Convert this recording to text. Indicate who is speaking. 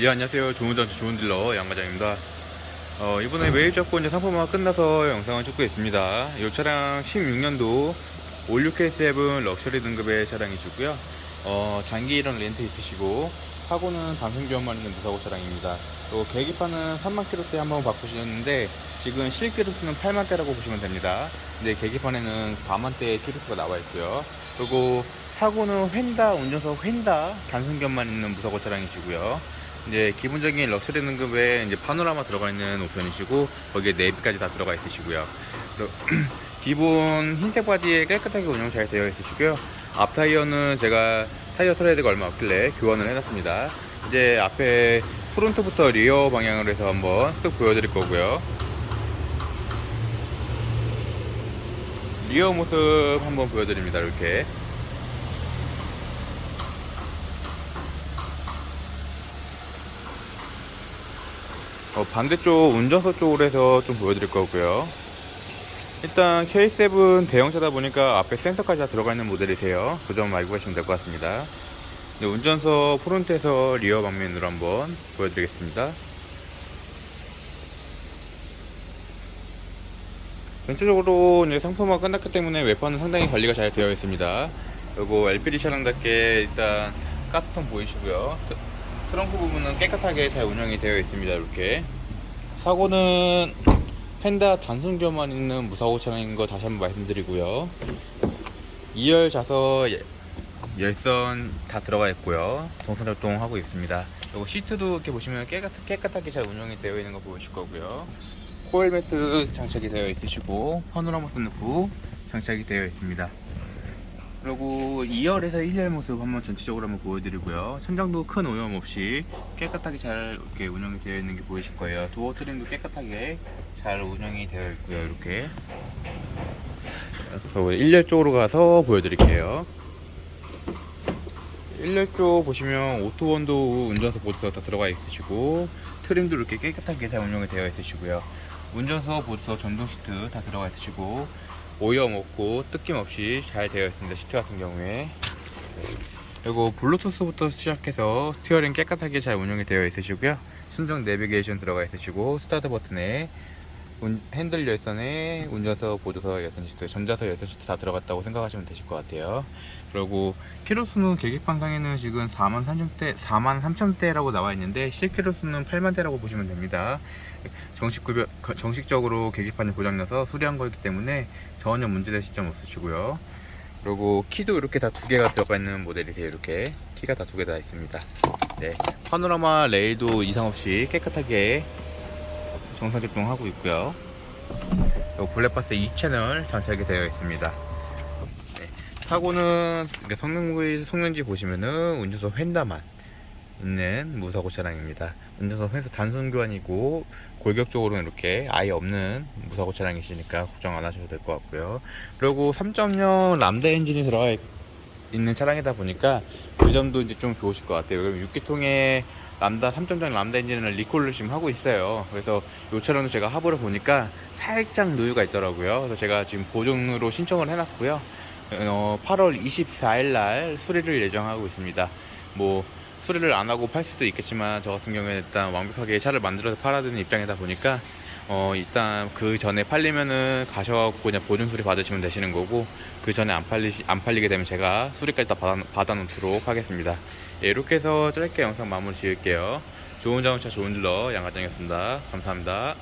Speaker 1: 예 안녕하세요. 좋은 장치 좋은 딜러 양과장입니다. 어, 이번에 매일 잡고 이제 상품화가 끝나서 영상을 찍고 있습니다. 이 차량 16년도 56K7 럭셔리 등급의 차량이시고요. 어, 장기 이런 렌트 있으시고 사고는 교환만 있는 무사고 차량입니다. 또 계기판은 3만 킬로대 한번 바꾸셨는데 지금 실기로 쓰는 8만 대라고 보시면 됩니다. 근데 계기판에는 4만 대의 키로수가 나와 있고요. 그리고 사고는 휀다 운전석 휀다 단순견만 있는 무사고 차량이시고요 이제 기본적인 럭셔리 등급에 이제 파노라마 들어가 있는 옵션이시고 거기에 내비까지 다 들어가 있으시고요. 또 기본 흰색 바디에 깨끗하게 운영 잘 되어 있으시고요. 앞 타이어는 제가 타이어 트레이드가 얼마 없길래 교환을 해놨습니다. 이제 앞에 프론트부터 리어 방향으로 해서 한번 쓱 보여드릴 거고요. 리어 모습 한번 보여드립니다. 이렇게. 어, 반대쪽 운전석 쪽으로 해서 좀 보여드릴 거고요. 일단 K7 대형차다 보니까 앞에 센서까지 다 들어가 있는 모델이세요. 그 점 알고 계시면 될 것 같습니다. 네, 운전석 프론트에서 리어 방면으로 한번 보여드리겠습니다. 전체적으로 이제 상품화 끝났기 때문에 외판은 상당히 관리가 잘 되어 있습니다. 그리고 LPD 차량답게 일단 가스통 보이시고요. 트- 트렁크 부분은 깨끗하게 잘 운영이 되어 있습니다. 이렇게 사고는 펜다 단순교만 있는 무사고 차량인 거 다시 한번 말씀드리고요. 2열 좌석 예- 열선 다 들어가 있고요. 정상 작동하고 있습니다. 그리고 시트도 이렇게 보시면 깨끗, 깨끗하게 잘 운영이 되어 있는 거 보이실 거고요. 코일 매트 장착이 되어 있으시고 파노라마 선루프 장착이 되어 있습니다. 그리고 2열에서 1열 모습 한번 전체적으로 한번 보여드리고요. 천장도 큰 오염 없이 깨끗하게 잘 이렇게 운영이 되어 있는 게 보이실 거예요. 도어 트림도 깨끗하게 잘 운영이 되어 있고요. 이렇게. 그리고 1열 쪽으로 가서 보여드릴게요. 1열 쪽 보시면 오토원도 운전석 보드석 다 들어가 있으시고 트림도 이렇게 깨끗하게 잘 운영이 되어 있으시고요. 운전석 보드석 전동 시트 다 들어가 있으시고 오염 없고 뜯김 없이 잘 되어 있습니다. 시트 같은 경우에 그리고 블루투스부터 시작해서 스티어링 깨끗하게 잘 운영이 되어 있으시고요. 순정 내비게이션 들어가 있으시고 스타트 버튼에 운- 핸들 열선에 운전석, 보조석 열선 시트, 전자석 열선 시트 다 들어갔다고 생각하시면 되실 것 같아요. 그리고 키로수는 계기판상에는 지금 4만 3천대, 4만 3천대라고 나와 있는데 실키로수는 8만 대라고 보시면 됩니다. 정식 거- 정식적으로 계기판이 고장나서 수리한 거기 때문에 전혀 문제될 시점 없으시고요. 그리고 키도 이렇게 다 두 개가 들어가 있는 모델이세요. 이렇게 키가 다 두 개 다 있습니다. 네, 파노라마 레일도 이상 없이 깨끗하게 정상 작동하고 있고요. 블랙박스 2채널 장착이 되어 있습니다. 네, 이렇게 성능지, 성능지 보시면은 운전석 휀다만 있는 무사고 차량입니다. 운전석 횡서 단순 교환이고 골격적으로는 이렇게 아예 없는 무사고 차량이시니까 걱정 안 하셔도 될 것 같고요. 그리고 3.0 람다 엔진이 들어가 있- 있는 차량이다 보니까 그 점도 이제 좀 좋으실 것 같아요. 그럼 6기통에 람다 3.0 람다 엔진을 리콜을 지금 하고 있어요. 그래서 이 차량도 제가 하부를 보니까 살짝 누유가 있더라고요. 그래서 제가 지금 보증으로 신청을 해놨고요. 어, 8월 24일 날 수리를 예정하고 있습니다. 뭐 수리를 안 하고 팔 수도 있겠지만 저 같은 경우에는 일단 완벽하게 차를 만들어서 팔아야 되는 입장이다 보니까 어 일단 그 전에 팔리면은 가셔갖고 그냥 보증 수리 받으시면 되시는 거고 그 전에 안 팔리 안 팔리게 되면 제가 수리까지 다 받아, 받아놓도록 하겠습니다. 예, 이렇게 해서 짧게 영상 마무리 지을게요. 좋은 자동차 좋은 딜러 양과장이었습니다. 감사합니다.